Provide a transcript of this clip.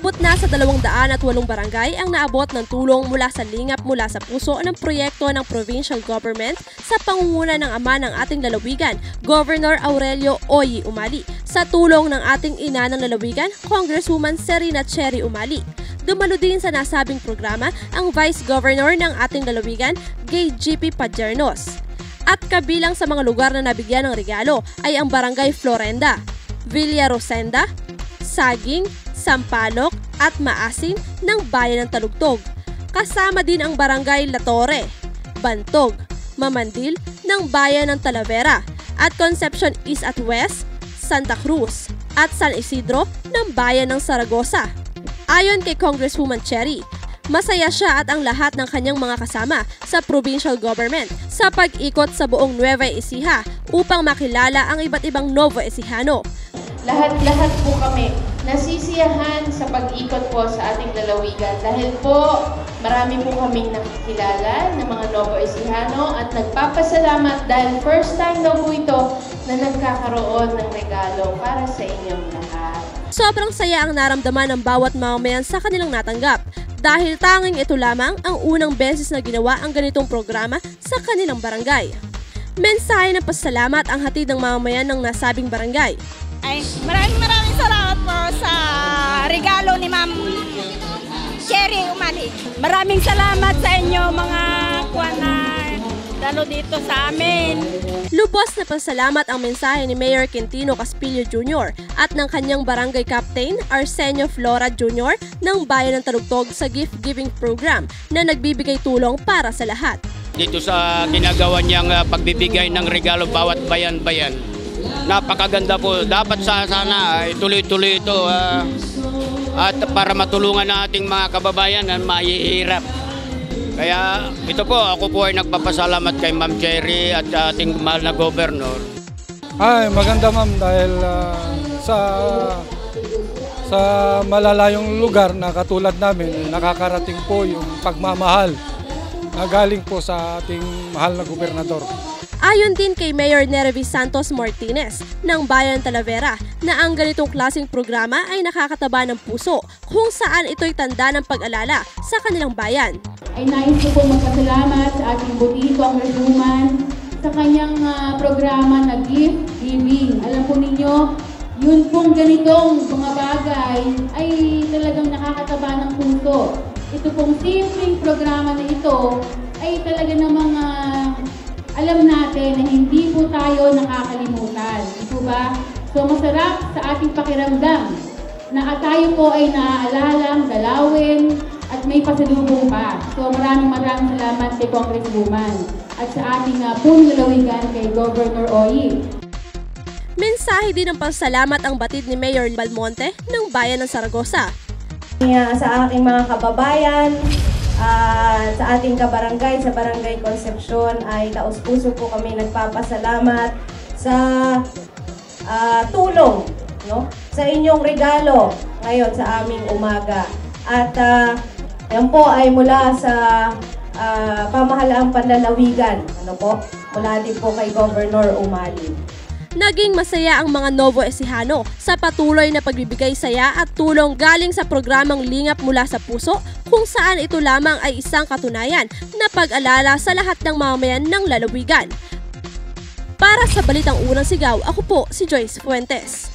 Umabot na sa 208 barangay ang naabot ng tulong mula sa lingap mula sa puso ng proyekto ng provincial government sa pangunguna ng ama ng ating lalawigan, Governor Aurelio Oyi Umali, sa tulong ng ating ina ng lalawigan, Congresswoman Serena Cherry Umali. Dumalo din sa nasabing programa ang Vice Governor ng ating lalawigan, Gay GP Pajernos. At kabilang sa mga lugar na nabigyan ng regalo ay ang Barangay Florenda, Villa Rosenda, Saging, Sampalok at Maasin ng Bayan ng Talugtog. Kasama din ang Barangay La Torre, Bantog, Mamandil ng Bayan ng Talavera at Concepcion East at West, Santa Cruz at San Isidro ng Bayan ng Saragosa. Ayon kay Congresswoman Cherry, masaya siya at ang lahat ng kanyang mga kasama sa provincial government sa pag-ikot sa buong Nueva Ecija upang makilala ang iba't ibang Novo Ecijano lahat-lahat po kami nasisiyahan sa pag-ikot po sa ating lalawigan dahil po marami po kaming nakikilala ng mga Novo Ecijano at nagpapasalamat dahil first time daw po ito na nagkakaroon ng regalo para sa inyong lahat. Sobrang saya ang naramdaman ng bawat mamamayan sa kanilang natanggap dahil tanging ito lamang ang unang beses na ginawa ang ganitong programa sa kanilang barangay. Mensahe ng pasalamat ang hatid ng mamamayan ng nasabing barangay ay, maraming maraming salamat po sa regalo ni Ma'am Cherry Umali. Maraming salamat sa inyo mga kuwan na dalo dito sa amin. Lubos na pasalamat ang mensahe ni Mayor Quintino Caspillo Jr. at ng kanyang barangay captain Arsenio Flora Jr. ng Bayan ng Talugtog sa gift giving program na nagbibigay tulong para sa lahat. Dito sa ginagawa niyang uh, pagbibigay ng regalo bawat bayan-bayan napakaganda po. Dapat sa sana ay tuloy-tuloy ito uh, at para matulungan ng ating mga kababayan na mahihirap. Kaya ito po, ako po ay nagpapasalamat kay Ma'am Cherry at ating mahal na gobernur. Ay, maganda ma'am dahil uh, sa sa malalayong lugar na katulad namin, nakakarating po yung pagmamahal na galing po sa ating mahal na gobernador. Ayon din kay Mayor Nerevis Santos Martinez ng Bayan Talavera na ang ganitong klaseng programa ay nakakataba ng puso kung saan ito'y tanda ng pag-alala sa kanilang bayan. Ay nais ko po magpasalamat sa ating butito congresswoman sa kanyang uh, programa na gift giving. Alam po ninyo, yun pong ganitong mga bagay ay talagang nakakataba ng puso. Ito pong simpleng programa na ito ay talaga namang uh, alam natin na hindi po tayo nakakalimutan. Di ba? So masarap sa ating pakiramdam na tayo po ay naaalala, dalawin, at may pasalubong pa. So maraming maraming salamat kay Congresswoman at sa ating uh, punong lalawigan kay Governor Oyi. Mensahe din ng pasalamat ang batid ni Mayor Balmonte ng Bayan ng Saragosa. Sa aking mga kababayan, uh, sa ating kabarangay, sa Barangay Concepcion ay taos-puso po kami nagpapasalamat sa uh, tulong no? sa inyong regalo ngayon sa aming umaga. At uh, yan po ay mula sa uh, pamahalaang panlalawigan. Ano po? Mula din po kay Governor Umali. Naging masaya ang mga Novo Ecijano sa patuloy na pagbibigay saya at tulong galing sa programang Lingap mula sa puso kung saan ito lamang ay isang katunayan na pag-alala sa lahat ng mamamayan ng lalawigan. Para sa Balitang Unang Sigaw, ako po si Joyce Fuentes.